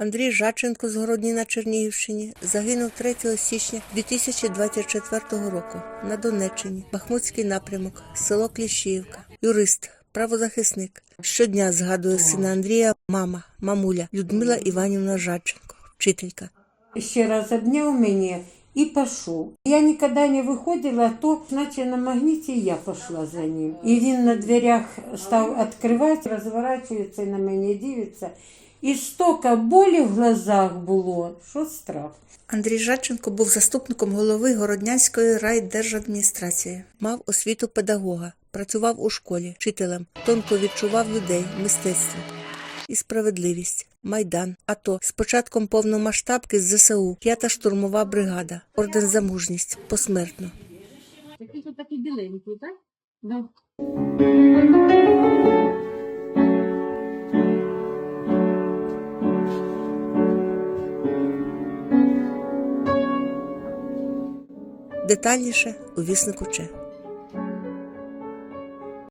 Андрій Жаченко з Городні на Чернігівщині загинув 3 січня 2024 року на Донеччині, Бахмутський напрямок, село Кліщіївка. Юрист, правозахисник. Щодня згадує сина Андрія мама, мамуля Людмила Іванівна Жаченко, вчителька. ще раз обняв мене і пішов. Я ніколи не виходила, то наче на магніті я пішла за ним. І він на дверях став відкривати, розворачується на мене дивиться. І стільки болі в глазах було, що страх. Андрій Жаченко був заступником голови Городнянської райдержадміністрації, мав освіту педагога, працював у школі, вчителем, тонко відчував людей, мистецтво і справедливість. Майдан, АТО з початком повномасштабки з ЗСУ, п'ята штурмова бригада, орден за мужність, посмертно. Тут так? Детальніше у віснику Че.